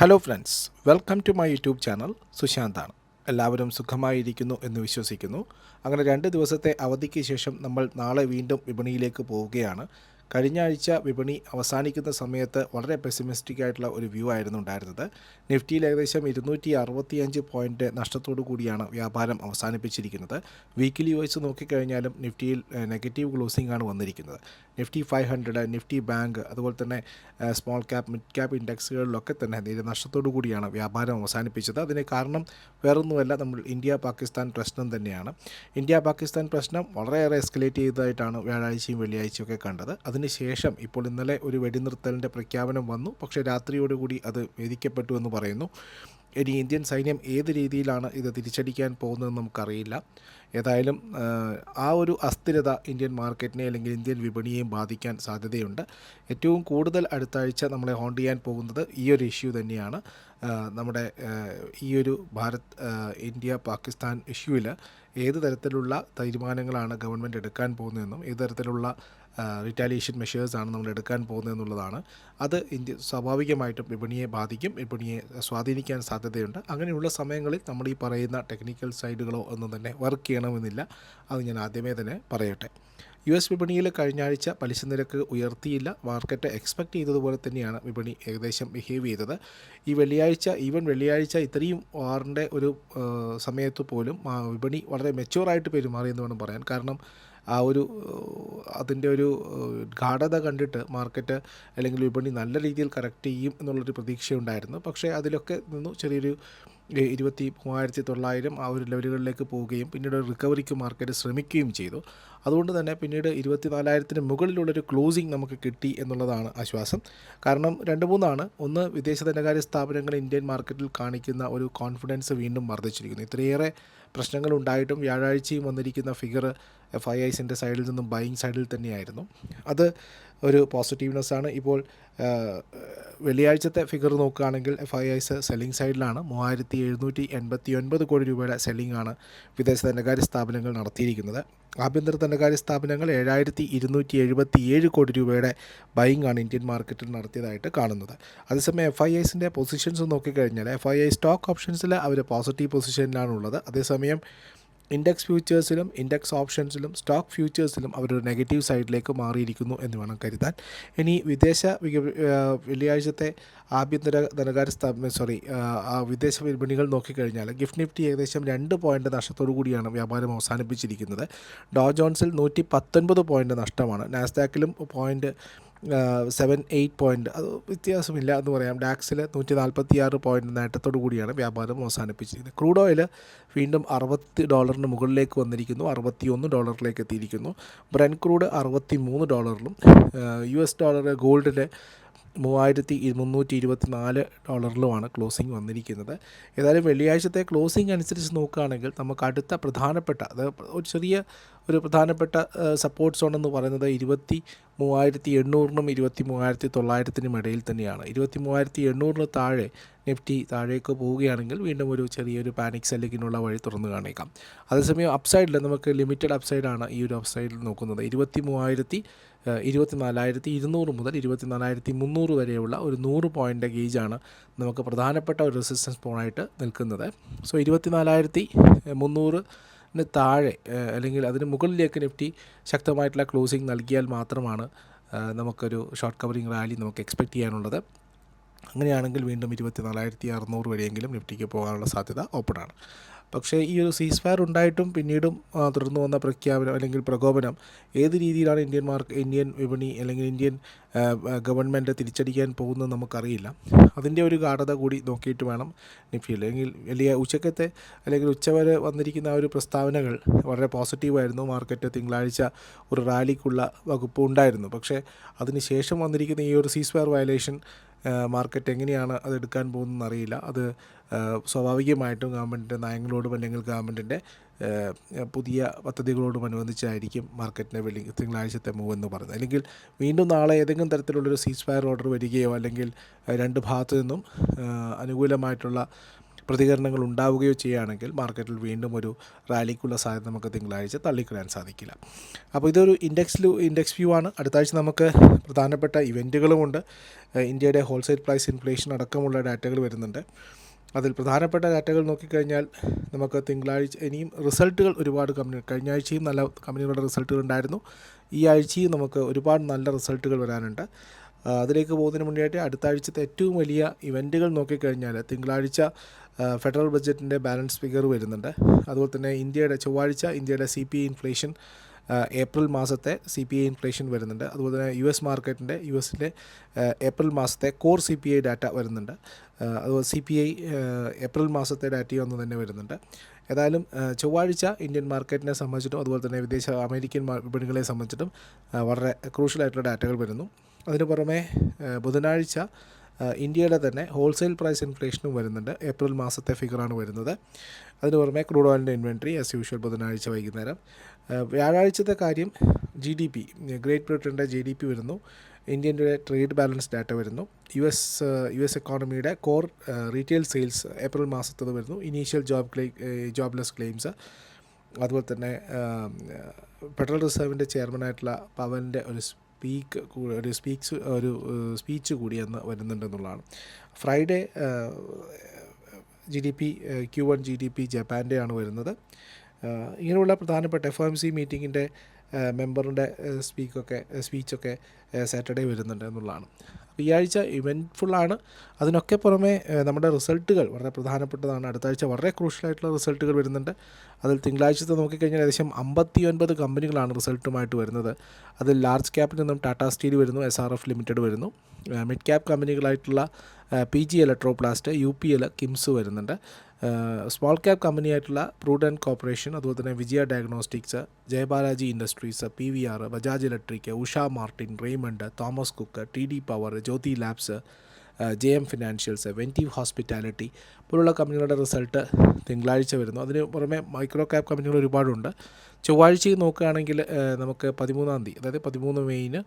Hello friends welcome to my YouTube channel സുശാന്താണ് എല്ലാവരും സുഖമായിരിക്കുന്നു എന്ന് വിശ്വസിക്കുന്നു. അങ്ങനെ രണ്ട് ദിവസത്തെ അവധിക്ക് ശേഷം നമ്മൾ നാളെ വീണ്ടും വിപണിയിലേക്ക് പോവുകയാണ്. കഴിഞ്ഞ ആഴ്ച വിപണി അവസാനിക്കുന്ന സമയത്ത് വളരെ പെസിമിസ്റ്റിക് ആയിട്ടുള്ള ഒരു വ്യൂ ആയിരുന്നു ഉണ്ടായിരുന്നത്. നിഫ്റ്റിയിൽ ഏകദേശം ഇരുന്നൂറ്റി അറുപത്തിയഞ്ച് പോയിന്റ് നഷ്ടത്തോടു കൂടിയാണ് വ്യാപാരം അവസാനിപ്പിച്ചിരിക്കുന്നത്. വീക്കിലി വൈസ് നോക്കിക്കഴിഞ്ഞാലും നിഫ്റ്റിയിൽ നെഗറ്റീവ് ക്ലോസിംഗ് ആണ് വന്നിരിക്കുന്നത്. Nifty five hundred Nifty bank അതുപോലെ തന്നെ സ്മോൾ ക്യാപ് മിഡ് ക്യാപ് ഇൻഡെക്സുകളിലൊക്കെ തന്നെ നേരെ നഷ്ടത്തോടു കൂടിയാണ് വ്യാപാരം അവസാനിപ്പിച്ചത്. അതിന് കാരണം വേറൊന്നുമല്ല നമ്മൾ ഇന്ത്യ പാകിസ്ഥാൻ പ്രശ്നം തന്നെയാണ്. ഇന്ത്യ പാകിസ്ഥാൻ പ്രശ്നം വളരെയേറെ എസ്കലേറ്റ് ചെയ്തതായിട്ടാണ് വ്യാഴാഴ്ചയും വെള്ളിയാഴ്ചയും ഒക്കെ കണ്ടത്. അതിനുശേഷം ഇപ്പോൾ ഇന്നലെ ഒരു വെടിനിർത്തലിന്റെ പ്രഖ്യാപനം വന്നു. പക്ഷേ രാത്രിയോടുകൂടി അത് വേദിക്കപ്പെട്ടു എന്ന് പറയുന്നു. ഇനി ഇന്ത്യൻ സൈന്യം ഏത് രീതിയിലാണ് ഇത് തിരിച്ചടിക്കാൻ പോകുന്നതെന്ന് നമുക്കറിയില്ല. ഏതായാലും ആ, ഒരു അസ്ഥിരത ഇന്ത്യൻ മാർക്കറ്റിനെ അല്ലെങ്കിൽ ഇന്ത്യൻ വിപണിയെയും ബാധിക്കാൻ സാധ്യതയുണ്ട്. ഏറ്റവും കൂടുതൽ അടുത്താഴ്ച നമ്മളെ ഹോണ്ട് ചെയ്യാൻ പോകുന്നത് ഈ ഒരു ഇഷ്യൂ തന്നെയാണ്. നമ്മുടെ ഈ ഒരു ഭാരത് ഇന്ത്യ പാകിസ്ഥാൻ ഇഷ്യൂവിൽ ഏത് തരത്തിലുള്ള തീരുമാനങ്ങളാണ് ഗവൺമെന്റ് എടുക്കാൻ പോകുന്നതെന്നും ഏത് തരത്തിലുള്ള റിറ്റാലിയേഷൻ മെഷേഴ്സാണ് നമ്മൾ എടുക്കാൻ പോകുന്നത് എന്നുള്ളതാണ്. അത് ഇന്ത്യ സ്വാഭാവികമായിട്ടും വിപണിയെ ബാധിക്കും വിപണിയെ സ്വാധീനിക്കാൻ സാധ്യതയുണ്ട്. അങ്ങനെയുള്ള സമയങ്ങളിൽ നമ്മൾ ഈ പറയുന്ന ടെക്നിക്കൽ സൈഡുകളോ ഒന്നും തന്നെ വർക്ക് ചെയ്യണമെന്നില്ല. അത് ഞാൻ ആദ്യമേ തന്നെ പറയട്ടെ. യു എസ് വിപണിയിൽ കഴിഞ്ഞ ആഴ്ച പലിശ നിരക്ക് ഉയർത്തിയില്ല. മാർക്കറ്റ് എക്സ്പെക്ട് ചെയ്തതുപോലെ തന്നെയാണ് വിപണി ഏകദേശം ബിഹേവ് ചെയ്തത്. ഈ വെള്ളിയാഴ്ച ഈവൻ വെള്ളിയാഴ്ച ഇത്രയും വാറിന്റെ ഒരു സമയത്ത് പോലും വിപണി വളരെ മെച്ചുവറായിട്ട് പെരുമാറിയെന്ന് വേണം പറയാൻ. കാരണം ആ ഒരു അതിന്റെ ഒരു ഗാഠത കണ്ടിട്ട് മാർക്കറ്റ് അല്ലെങ്കിൽ വിപണി നല്ല രീതിയിൽ കറക്റ്റ് ചെയ്യും എന്നുള്ളൊരു പ്രതീക്ഷയുണ്ടായിരുന്നു. പക്ഷേ അതിലൊക്കെ നിന്നു ചെറിയൊരു ഇരുപത്തി മൂവായിരത്തി തൊള്ളായിരം ആ ഒരു ലെവലുകളിലേക്ക് പോവുകയും പിന്നീട് റിക്കവറിക്ക് മാർക്കറ്റ് ശ്രമിക്കുകയും ചെയ്തു. അതുകൊണ്ട് തന്നെ പിന്നീട് ഇരുപത്തി നാലായിരത്തിന് മുകളിലുള്ളൊരു ക്ലോസിംഗ് നമുക്ക് കിട്ടി എന്നുള്ളതാണ് ആശ്വാസം. കാരണം രണ്ട് മൂന്നാണ്. ഒന്ന് വിദേശ ധനകാര്യ സ്ഥാപനങ്ങൾ ഇന്ത്യൻ മാർക്കറ്റിൽ കാണിക്കുന്ന ഒരു കോൺഫിഡൻസ് വീണ്ടും വർദ്ധിച്ചിരിക്കുന്നു. ഇത്രയേറെ പ്രശ്നങ്ങൾ ഉണ്ടായിട്ടും വ്യാഴാഴ്ചയും വന്നിരിക്കുന്ന ഫിഗർ എഫ് ഐ ഐസിന്റെ സൈഡിൽ നിന്നും ബൈയിങ് സൈഡിൽ തന്നെയായിരുന്നു. അത് ഒരു പോസിറ്റീവ്നെസ് ആണ്. ഇപ്പോൾ വെള്ളിയാഴ്ചത്തെ ഫിഗർ നോക്കുകയാണെങ്കിൽ എഫ് ഐ ഐസ് സെല്ലിംഗ് സൈഡിലാണ് മൂവായിരത്തി എഴുന്നൂറ്റി എൺപത്തി ഒൻപത് കോടി രൂപയുടെ സെല്ലിംഗ് ആണ് വിദേശ ധനകാര്യ സ്ഥാപനങ്ങൾ നടത്തിയിരിക്കുന്നത്. ആഭ്യന്തര ധനകാര്യ സ്ഥാപനങ്ങൾ ഏഴായിരത്തി ഇരുന്നൂറ്റി എഴുപത്തി ഏഴ് കോടി രൂപയുടെ ബൈയിങ് ആണ് ഇന്ത്യൻ മാർക്കറ്റിൽ നടത്തിയതായിട്ട് കാണുന്നത്. അതേസമയം എഫ് ഐ ഐസിന്റെ പൊസിഷൻസ് നോക്കിക്കഴിഞ്ഞാൽ എഫ് ഐ ഐ സ്റ്റോക്ക് ഓപ്ഷൻസിൽ അവർ പോസിറ്റീവ് പൊസിഷനിലാണുള്ളത് അതേസമയം ഇൻഡെക്സ് ഫ്യൂച്ചേഴ്സിലും ഇൻഡെക്സ് ഓപ്ഷൻസിലും സ്റ്റോക്ക് ഫ്യൂച്ചേഴ്സിലും അവരൊരു നെഗറ്റീവ് സൈഡിലേക്ക് മാറിയിരിക്കുന്നു എന്ന് വേണം കരുതാൻ. ഇനി വിദേശ വെള്ളിയാഴ്ചത്തെ ആഭ്യന്തര ധനകാര്യ സ്ഥാപനം സോറി ആ വിദേശ വിപണികൾ നോക്കിക്കഴിഞ്ഞാൽ ഗിഫ്റ്റ് നിഫ്റ്റി ഏകദേശം രണ്ട് പോയിന്റ് നഷ്ടത്തോടു കൂടിയാണ് വ്യാപാരം അവസാനിപ്പിച്ചിരിക്കുന്നത്. ഡോ ജോൺസിൽ നൂറ്റി പത്തൊൻപത് പോയിന്റ് നഷ്ടമാണ്. നാസ്ഡാക്കിലും പോയിന്റ് സെവൻ എയ്റ്റ് പോയിന്റ് അത് വ്യത്യാസമില്ല എന്ന് പറയാം. ഡാക്സിൽ നൂറ്റി നാൽപ്പത്തി ആറ് പോയിന്റ് നേട്ടത്തോടു കൂടിയാണ് വ്യാപാരം അവസാനിപ്പിച്ചിരിക്കുന്നത്. ക്രൂഡ് ഓയിൽ വീണ്ടും അറുപത്തി ഡോളറിന് മുകളിലേക്ക് വന്നിരിക്കുന്നു. അറുപത്തി ഒന്ന് ഡോളറിലേക്ക് എത്തിയിരിക്കുന്നു. ബ്രൻ ക്രൂഡ് അറുപത്തി മൂന്ന് ഡോളറിലും യു എസ് ഡോളർ ഗോൾഡിന്റെ മൂവായിരത്തി മുന്നൂറ്റി ഇരുപത്തി നാല് ഡോളറിലുമാണ് ക്ലോസിംഗ് വന്നിരിക്കുന്നത്. ഏതായാലും വെള്ളിയാഴ്ചത്തെ ക്ലോസിംഗ് അനുസരിച്ച് നോക്കുകയാണെങ്കിൽ നമുക്ക് അടുത്ത പ്രധാനപ്പെട്ട അത് ഒരു ചെറിയ ഒരു പ്രധാനപ്പെട്ട സപ്പോർട്ട് സോൺ എന്ന് പറയുന്നത് ഇരുപത്തി മൂവായിരത്തി എണ്ണൂറിനും ഇരുപത്തി മൂവായിരത്തി തൊള്ളായിരത്തിനും ഇടയിൽ തന്നെയാണ്. ഇരുപത്തി മൂവായിരത്തി എണ്ണൂറിന് താഴെ നിഫ്റ്റി താഴേക്ക് പോവുകയാണെങ്കിൽ വീണ്ടും ഒരു ചെറിയൊരു പാനിക് സെല്ലിങ്ങിനുള്ള വഴി തുറന്നു കാണിക്കാം. അതേസമയം അപ്സൈഡിൽ നമുക്ക് ലിമിറ്റഡ് അപ്സൈഡാണ് ഈ ഒരു അപ്സൈഡിൽ നോക്കുന്നത്. ഇരുപത്തി മൂവായിരത്തി ഇരുപത്തി നാലായിരത്തി ഇരുന്നൂറ് മുതൽ ഇരുപത്തി നാലായിരത്തി മുന്നൂറ് വരെയുള്ള ഒരു നൂറ് പോയിന്റ് ഗേജാണ് നമുക്ക് പ്രധാനപ്പെട്ട ഒരു റെസിസ്റ്റൻസ് പോണായിട്ട് നിൽക്കുന്നത്. സോ ഇരുപത്തി നാലായിരത്തി മുന്നൂറിന് താഴെ അല്ലെങ്കിൽ അതിന് മുകളിലേക്ക് നിഫ്റ്റി ശക്തമായിട്ടുള്ള ക്ലോസിംഗ് നൽകിയാൽ മാത്രമാണ് നമുക്കൊരു ഷോർട്ട് കവറിംഗ് റാലി നമുക്ക് എക്സ്പെക്റ്റ് ചെയ്യാനുള്ളത്. അങ്ങനെയാണെങ്കിൽ വീണ്ടും ഇരുപത്തി നാലായിരത്തി അറുന്നൂറ് വരെയെങ്കിലും നിഫ്റ്റിക്ക് പോകാനുള്ള സാധ്യത ഓപ്പണാണ് പക്ഷേ ഈ ഒരു സീസ് ഫയർ ഉണ്ടായിട്ടും പിന്നീടും തുടർന്നു വന്ന പ്രഖ്യാപനം അല്ലെങ്കിൽ പ്രകോപനം ഏത് രീതിയിലാണ് ഇന്ത്യൻ മാർക്ക് ഇന്ത്യൻ വിപണി അല്ലെങ്കിൽ ഇന്ത്യൻ ഗവൺമെന്റ് തിരിച്ചടിക്കാൻ പോകുന്നത് നമുക്കറിയില്ല. അതിന്റെ ഒരു ഗാഠത കൂടി നോക്കിയിട്ട് വേണം നിഫ്റ്റി അല്ലെങ്കിൽ വലിയ ഉച്ചക്കത്തെ അല്ലെങ്കിൽ ഉച്ചവരെ വന്നിരിക്കുന്ന ആ ഒരു പ്രസ്താവനകൾ വളരെ പോസിറ്റീവായിരുന്നു. മാർക്കറ്റ് തിങ്കളാഴ്ച ഒരു റാലിക്കുള്ള വകുപ്പ് ഉണ്ടായിരുന്നു. പക്ഷേ അതിനുശേഷം വന്നിരിക്കുന്ന ഈ ഒരു സീസ് ഫയർ വയലേഷൻ മാർക്കറ്റ് എങ്ങനെയാണ് അത് എടുക്കാൻ പോകുന്നതെന്ന് അറിയില്ല. അത് സ്വാഭാവികമായിട്ടും ഗവൺമെന്റിന്റെ നയങ്ങളോടും അല്ലെങ്കിൽ ഗവൺമെന്റിന്റെ പുതിയ പദ്ധതികളോടും അനുബന്ധിച്ചായിരിക്കും മാർക്കറ്റിനെ വെള്ളി തിങ്കളാഴ്ചത്തെ മൂവ് എന്ന് പറയുന്നത്. അല്ലെങ്കിൽ വീണ്ടും നാളെ ഏതെങ്കിലും തരത്തിലുള്ളൊരു സീസ് ഫയർ ഓർഡർ വരികയോ അല്ലെങ്കിൽ രണ്ട് ഭാഗത്തു നിന്നും അനുകൂലമായിട്ടുള്ള പ്രതികരണങ്ങൾ ഉണ്ടാവുകയോ ചെയ്യുകയാണെങ്കിൽ മാർക്കറ്റിൽ വീണ്ടും ഒരു റാലിക്കുള്ള സാധ്യത നമുക്ക് തിങ്കളാഴ്ച തള്ളിക്കളയാൻ സാധിക്കില്ല. അപ്പോൾ ഇതൊരു ഇൻഡെക്സിൽ ഇൻഡെക്സ് വ്യൂ ആണ്. അടുത്ത ആഴ്ച നമുക്ക് പ്രധാനപ്പെട്ട ഇവന്റുകളുമുണ്ട് ഇന്ത്യയുടെ ഹോൾസെയിൽ പ്രൈസ് ഇൻഫ്ലേഷൻ അടക്കമുള്ള ഡാറ്റകൾ വരുന്നുണ്ട്. അതിൽ പ്രധാനപ്പെട്ട ഡാറ്റകൾ നോക്കിക്കഴിഞ്ഞാൽ നമുക്ക് തിങ്കളാഴ്ച ഇനിയും റിസൾട്ടുകൾ ഒരുപാട് കമ്പനി കഴിഞ്ഞ ആഴ്ചയും നല്ല കമ്പനികളുടെ റിസൾട്ടുകൾ ഉണ്ടായിരുന്നു. ഈ ആഴ്ചയും നമുക്ക് ഒരുപാട് നല്ല റിസൾട്ടുകൾ വരാനുണ്ട്. അതിലേക്ക് പോകുന്നതിന് മുന്നേയായിട്ട് അടുത്ത ആഴ്ചത്തെ ഏറ്റവും വലിയ ഇവന്റുകൾ നോക്കിക്കഴിഞ്ഞാൽ തിങ്കളാഴ്ച ഫെഡറൽ ബഡ്ജറ്റിന്റെ ബാലൻസ് ഫിഗർ വരുന്നുണ്ട്. അതുപോലെ തന്നെ ഇന്ത്യയുടെ ചൊവ്വാഴ്ച ഇന്ത്യയുടെ സി പി ഇൻഫ്ലേഷൻ ഏപ്രിൽ മാസത്തെ സി പി ഐ ഇൻഫ്ലേഷൻ വരുന്നുണ്ട്. അതുപോലെ തന്നെ യു എസ് മാർക്കറ്റിന്റെ യു എസിന്റെ ഏപ്രിൽ മാസത്തെ core C P I data വരുന്നുണ്ട്. അതുപോലെ സി പി ഐ ഏപ്രിൽ മാസത്തെ ഡാറ്റയും ഒന്ന് തന്നെ വരുന്നുണ്ട്. ഏതായാലും ചൊവ്വാഴ്ച ഇന്ത്യൻ മാർക്കറ്റിനെ സംബന്ധിച്ചിട്ടും അതുപോലെ തന്നെ വിദേശ അമേരിക്കൻ വിപണികളെ സംബന്ധിച്ചിട്ടും വളരെ ക്രൂഷ്യലായിട്ടുള്ള ഡാറ്റകൾ വരുന്നു. അതിന് പുറമെ ബുധനാഴ്ച ഇന്ത്യയുടെ തന്നെ ഹോൾസെയിൽ പ്രൈസ് ഇൻഫ്ലേഷനും വരുന്നുണ്ട്. ഏപ്രിൽ മാസത്തെ ഫിഗറാണ് വരുന്നത്. അതിന് പുറമെ ക്രൂഡ് ഓയിലിന്റെ ഇൻവെൻട്രി ആസ് യൂഷ്വൽ ബുധനാഴ്ച വൈകുന്നേരം. വ്യാഴാഴ്ചത്തെ കാര്യം ജി ഡി പി ഗ്രേറ്റ് ബ്രിട്ടന്റെ ജി ഡി പി വരുന്നു. ഇന്ത്യന്റെ ട്രേഡ് ബാലൻസ് ഡാറ്റ വരുന്നു. യു എസ് യു എസ് എക്കോണമിയുടെ കോർ റീറ്റെയിൽ സെയിൽസ് ഏപ്രിൽ മാസത്തത് വരുന്നു. Initial job claim jobless claims. അതുപോലെ തന്നെ ഫെഡറൽ റിസർവിന്റെ ചെയർമാനായിട്ടുള്ള പവന്റെ ഒരു സ്പീക്ക് ഒരു സ്പീക്സ് ഒരു സ്പീച്ച് കൂടി അന്ന് വരുന്നുണ്ടെന്നുള്ളതാണ് Friday G D P Q one G D P ജപ്പാന്റെ ആണ് വരുന്നത് ഇങ്ങനെയുള്ള പ്രധാനപ്പെട്ട എഫ് എം സി മീറ്റിങ്ങിന്റെ മെമ്പറിന്റെ സ്പീക്കൊക്കെ സ്പീച്ചൊക്കെ സാറ്റർഡേ വരുന്നുണ്ട് എന്നുള്ളതാണ്. അപ്പോൾ ഈ ആഴ്ച ഇവന്റ്ഫുള്ളാണ് അതിനൊക്കെ പുറമേ നമ്മുടെ റിസൾട്ടുകൾ വളരെ പ്രധാനപ്പെട്ടതാണ്. അടുത്ത ആഴ്ച വളരെ ക്രൂഷ്യലായിട്ടുള്ള റിസൾട്ടുകൾ വരുന്നുണ്ട്. അതിൽ തിങ്കളാഴ്ചത്തെ നോക്കിക്കഴിഞ്ഞാൽ ഏകദേശം അമ്പത്തി ഒൻപത് കമ്പനികളാണ് റിസൾട്ടുമായിട്ട് വരുന്നത്. അതിൽ ലാർജ് ക്യാപ്പിൽ നിന്നും ടാറ്റാ സ്റ്റീൽ വരുന്നു എസ് ആർ എഫ് ലിമിറ്റഡ് വരുന്നു. Mid cap കമ്പനികളായിട്ടുള്ള P G Electroplast U P L KIMS വരുന്നുണ്ട്. സ്മോൾ ക്യാപ് കമ്പനിയായിട്ടുള്ള പ്രൂഡൻ കോർപ്പറേഷൻ അതുപോലെ തന്നെ Vijaya diagnostics Jayabalaji industries P V R Bajaj electric Usha Martin Raymond Thomas Cook T D power Jyoti labs J M financials Ventive hospitality പോലുള്ള കമ്പനികളുടെ result തിങ്കളാഴ്ച വരുന്നു. അതിന് പുറമെ മൈക്രോ ക്യാപ് കമ്പനികൾ ഒരുപാടുണ്ട്. ചൊവ്വാഴ്ച നോക്കുകയാണെങ്കിൽ നമുക്ക് പതിമൂന്നാം തീയതി അതായത് പതിമൂന്ന് മെയ്ന്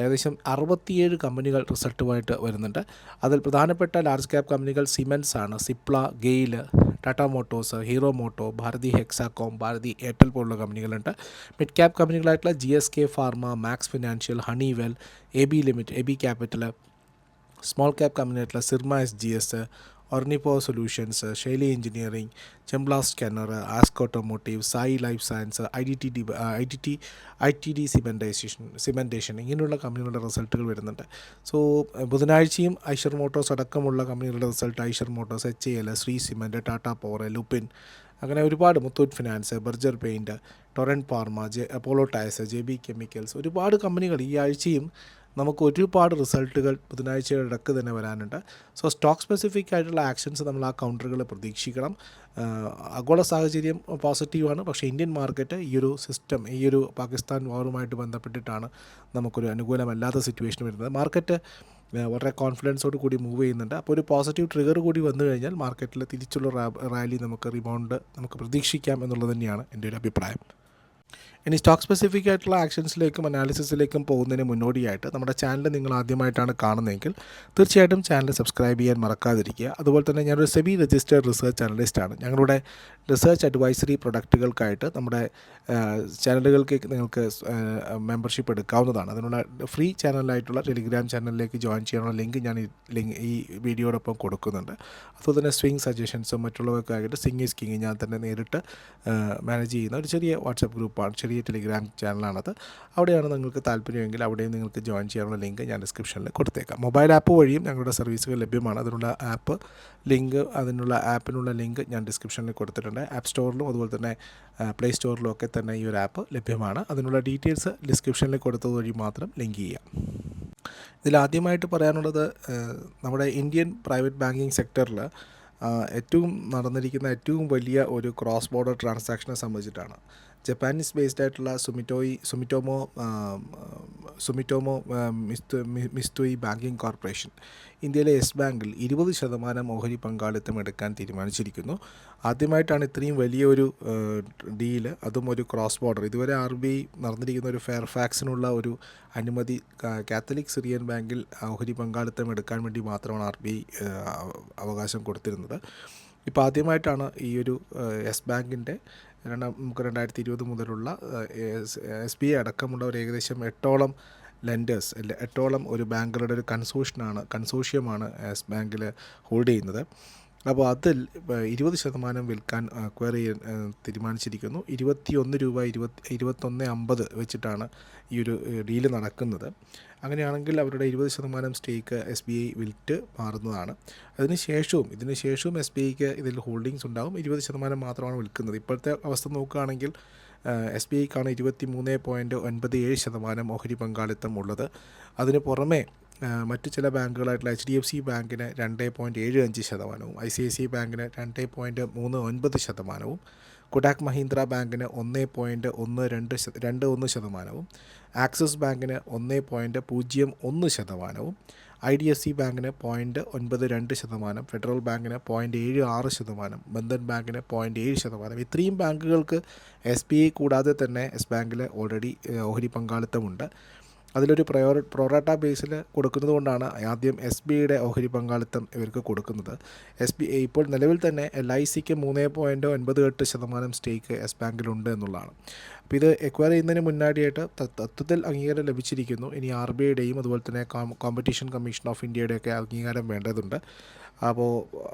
ഏകദേശം അറുപത്തിയേഴ് കമ്പനികൾ റിസൾട്ടുമായിട്ട് വരുന്നുണ്ട്. അതിൽ പ്രധാനപ്പെട്ട ലാർജ് ക്യാപ് കമ്പനികൾ സിമെൻസ് ആണ് Cipla GAIL Tata motors hero moto Bharti Hexacom Bharti Airtel പോലുള്ള കമ്പനികളുണ്ട്. Mid cap കമ്പനികളായിട്ടുള്ള G S K pharma Max financial Honeywell A B limit A B capital small cap Syrma S G S ഒർണിപ്പോ solutions Shaily engineering Chemplast Sanmar Ask automotive Sai life science I D T D I D T I T D cementization cementation ഇങ്ങനെയുള്ള കമ്പനികളുടെ റിസൾട്ടുകൾ വരുന്നുണ്ട്. So ബുധനാഴ്ചയും Eicher motors അടക്കമുള്ള കമ്പനികളുടെ result Eicher motors H L Shree cement Tata power Lupin അങ്ങനെ ഒരുപാട് Muthoot finance Berger paint Torrent pharma J Apollo tyres J B chemicals ഒരുപാട് കമ്പനികൾ ഈ ആഴ്ചയും നമുക്ക് ഒരുപാട് റിസൾട്ടുകൾ ബുധനാഴ്ചയുടെ ഇടയ്ക്ക് തന്നെ വരാനുണ്ട്. സോ സ്റ്റോക്ക് സ്പെസിഫിക് ആയിട്ടുള്ള ആക്ഷൻസ് നമ്മൾ ആ കൗണ്ടറുകൾ പ്രതീക്ഷിക്കണം. ആഗോള സാഹചര്യം പോസിറ്റീവാണ് പക്ഷേ ഇന്ത്യൻ മാർക്കറ്റ് ഈ ഒരു സിസ്റ്റം ഈ ഒരു പാകിസ്ഥാൻ വാറുമായിട്ട് ബന്ധപ്പെട്ടിട്ടാണ് നമുക്കൊരു അനുകൂലമല്ലാത്ത സിറ്റുവേഷൻ വരുന്നത്. മാർക്കറ്റ് വളരെ കോൺഫിഡൻസോട് കൂടി മൂവ് ചെയ്യുന്നുണ്ട്. അപ്പോൾ ഒരു പോസിറ്റീവ് ട്രിഗർ കൂടി വന്നു കഴിഞ്ഞാൽ മാർക്കറ്റിൽ തിരിച്ചുള്ള റാലി നമുക്ക് റിബൗണ്ട് നമുക്ക് പ്രതീക്ഷിക്കാം എന്നുള്ളത് തന്നെയാണ് എന്റെ ഒരു അഭിപ്രായം. ഇനി സ്റ്റോക്ക് സ്പെസിഫിക് ആയിട്ടുള്ള ആക്ഷൻസിലേക്കും അനാലിസിസിലേക്കും പോകുന്നതിന് മുന്നോടിയായിട്ട് നമ്മുടെ ചാനൽ നിങ്ങൾ ആദ്യമായിട്ടാണ് കാണുന്നതെങ്കിൽ തീർച്ചയായിട്ടും ചാനൽ സബ്സ്ക്രൈബ് ചെയ്യാൻ മറക്കാതിരിക്കുക. അതുപോലെ തന്നെ ഞാനൊരു സെബി രജിസ്റ്റേഡ് റിസർച്ച് അനലിസ്റ്റാണ് ഞങ്ങളുടെ റിസർച്ച് അഡ്വൈസറി പ്രൊഡക്റ്റുകൾക്കായിട്ട് നമ്മുടെ ചാനലുകൾക്ക് നിങ്ങൾക്ക് മെമ്പർഷിപ്പ് എടുക്കാവുന്നതാണ്. അതിനുള്ള ഫ്രീ ചാനലായിട്ടുള്ള ടെലിഗ്രാം ചാനലിലേക്ക് ജോയിൻ ചെയ്യാനുള്ള ലിങ്ക് ഞാൻ ഈ ലിങ്ക് ഈ വീഡിയോടൊപ്പം കൊടുക്കുന്നുണ്ട്. അതുപോലെ തന്നെ സ്വിംഗ് സജഷൻസും മറ്റുള്ളവർക്കായിട്ട് സിംഗ് ഈസ് കിങ് ഞാൻ തന്നെ നേരിട്ട് മാനേജ് ചെയ്യുന്ന ഒരു ചെറിയ വാട്സപ്പ് ഗ്രൂപ്പാണ് ചെറിയ ടെലിഗ്രാം ചാനലാണത് അവിടെയാണ് നിങ്ങൾക്ക് താല്പര്യമെങ്കിൽ അവിടെയും നിങ്ങൾക്ക് ജോയിൻ ചെയ്യാനുള്ള ലിങ്ക് ഞാൻ ഡിസ്ക്രിപ്ഷനിൽ കൊടുത്തേക്കാം. മൊബൈൽ ആപ്പ് വഴിയും ഞങ്ങളുടെ സർവീസുകൾ ലഭ്യമാണ്. അതിനുള്ള ആപ്പ് ലിങ്ക് അതിനുള്ള ആപ്പിനുള്ള ലിങ്ക് ഞാൻ ഡിസ്ക്രിപ്ഷനിൽ കൊടുത്തിട്ടുണ്ട്. ആപ്പ് സ്റ്റോറിലും അതുപോലെ തന്നെ പ്ലേ സ്റ്റോറിലും ഒക്കെ തന്നെ ഈ ഒരു ആപ്പ് ലഭ്യമാണ്. അതിനുള്ള ഡീറ്റെയിൽസ് ഡിസ്ക്രിപ്ഷനിൽ കൊടുത്തത് വഴി മാത്രം ലിങ്ക് ചെയ്യാം. ഇതിലാദ്യമായിട്ട് പറയാനുള്ളത് നമ്മുടെ ഇന്ത്യൻ പ്രൈവറ്റ് ബാങ്കിങ് സെക്ടറിൽ ഏറ്റവും നടന്നിരിക്കുന്ന ഏറ്റവും വലിയ ഒരു ക്രോസ് ബോർഡർ ട്രാൻസാക്ഷനെ സംബന്ധിച്ചിട്ടാണ്. ജപ്പാനീസ് ബേസ്ഡ് ആയിട്ടുള്ള സുമിറ്റോയി സുമിറ്റോമോ സുമിറ്റോമോ മിസ്തു മിസ്തുയി ബാങ്കിങ് കോർപ്പറേഷൻ. ഇന്ത്യയിലെ യെസ് ബാങ്കിൽ ഇരുപത് ശതമാനം ഓഹരി പങ്കാളിത്തം എടുക്കാൻ തീരുമാനിച്ചിരിക്കുന്നു. ആദ്യമായിട്ടാണ് ഇത്രയും വലിയൊരു ഡീൽ. അതും ഒരു ക്രോസ് ബോർഡർ. ഇതുവരെ ആർ ബി ഐ നടന്നിരിക്കുന്ന ഒരു ഫെയർഫാക്സിനുള്ള ഒരു അനുമതി കാത്തലിക് സിറിയൻ ബാങ്കിൽ ഓഹരി പങ്കാളിത്തം എടുക്കാൻ വേണ്ടി മാത്രമാണ് ആർ ബി ഐ അവകാശം കൊടുത്തിരുന്നത്. ഇപ്പോൾ ആദ്യമായിട്ടാണ് ഈ ഒരു യെസ് ബാങ്കിന്റെ രണ്ടാം നമുക്ക് രണ്ടായിരത്തി ഇരുപത് മുതലുള്ള എസ് ബി ഐ അടക്കമുള്ള ഒരു ഏകദേശം എട്ടോളം ലെൻഡേഴ്സ് എട്ടോളം ഒരു ബാങ്കുകളുടെ ഒരു കൺസോഷനാണ് കൺസോഷ്യമാണ് യെസ് ബാങ്കിൽ ഹോൾഡ് ചെയ്യുന്നത്. അപ്പോൾ അതിൽ ഇരുപത് ശതമാനം വിൽക്കാൻ ഏഹ്, തീരുമാനിച്ചിരിക്കുന്നു. ഇരുപത്തിയൊന്ന് രൂപ ഇരുപത്തി ഇരുപത്തൊന്ന് അമ്പത് വെച്ചിട്ടാണ് ഈ ഒരു ഡീൽ നടക്കുന്നത്. അങ്ങനെയാണെങ്കിൽ അവരുടെ ഇരുപത് ശതമാനം സ്റ്റേക്ക് എസ് ബി ഐ വിൽറ്റ് മാറുന്നതാണ്. അതിന് ശേഷവും ഇതിന് ശേഷവും എസ് ബി ഐക്ക് ഇതിൽ ഹോൾഡിങ്സ് ഉണ്ടാകും ഇരുപത് ശതമാനം മാത്രമാണ് വിൽക്കുന്നത്. ഇപ്പോഴത്തെ അവസ്ഥ നോക്കുകയാണെങ്കിൽ എസ് ബി ഐക്കാണ് ഇരുപത്തി മൂന്ന് പോയിന്റ് ഒൻപത് ഏഴ് ശതമാനം ഓഹരി പങ്കാളിത്തം ഉള്ളത്. അതിന് പുറമേ മറ്റു ചില ബാങ്കുകളായിട്ടുള്ള എച്ച് ഡി എഫ് സി ബാങ്കിന് രണ്ട് പോയിന്റ് ഏഴ് അഞ്ച് ശതമാനവും ഐ സി ഐ സി ബാങ്കിന് രണ്ട് പോയിന്റ് മൂന്ന് ഒൻപത് ശതമാനവും കുഡാക് മഹീന്ദ്ര ബാങ്കിന് ഒന്ന് പോയിന്റ് ഒന്ന് രണ്ട് രണ്ട് ഒന്ന് ശതമാനവും ആക്സിസ് ബാങ്കിന് ഒന്ന് പോയിന്റ് പൂജ്യം ഒന്ന് ശതമാനവും ഐ ഡി എഫ് സി ബാങ്കിന് പോയിന്റ് ഒൻപത് രണ്ട് ശതമാനം ഫെഡറൽ ബാങ്കിന് പോയിന്റ് ഏഴ് ആറ് ശതമാനം ബന്ധൻ ബാങ്കിന് പോയിന്റ് ഏഴ് ശതമാനം. ഇത്രയും ബാങ്കുകൾക്ക് എസ് ബി ഐ കൂടാതെ തന്നെ എസ് ബാങ്കിൽ ഓൾറെഡി ഓഹരി പങ്കാളിത്തമുണ്ട്. അതിലൊരു പ്രയോറി പ്രൊറാട്ട ബേസിൽ കൊടുക്കുന്നത് കൊണ്ടാണ് ആദ്യം എസ് ബി ഐയുടെ ഓഹരി പങ്കാളിത്തം ഇവർക്ക് കൊടുക്കുന്നത്. എസ് ബി ഇപ്പോൾ നിലവിൽ തന്നെ എൽ ഐ സിക്ക് മൂന്ന് പോയിന്റ് ഒൻപത് എട്ട് ശതമാനം സ്റ്റേക്ക് എസ് ബാങ്കിലുണ്ട് എന്നുള്ളതാണ്. അപ്പോൾ ഇത് എക്വയർ ചെയ്യുന്നതിന് മുന്നാടിയായിട്ട് തത്വത്തിൽ അംഗീകാരം ലഭിച്ചിരിക്കുന്നു. ഇനി ആർ ബി ഐയുടെയും അതുപോലെ തന്നെ കോമ്പറ്റീഷൻ കമ്മീഷൻ ഓഫ് ഇന്ത്യയുടെയൊക്കെ അംഗീകാരം വേണ്ടതുണ്ട്. അപ്പോൾ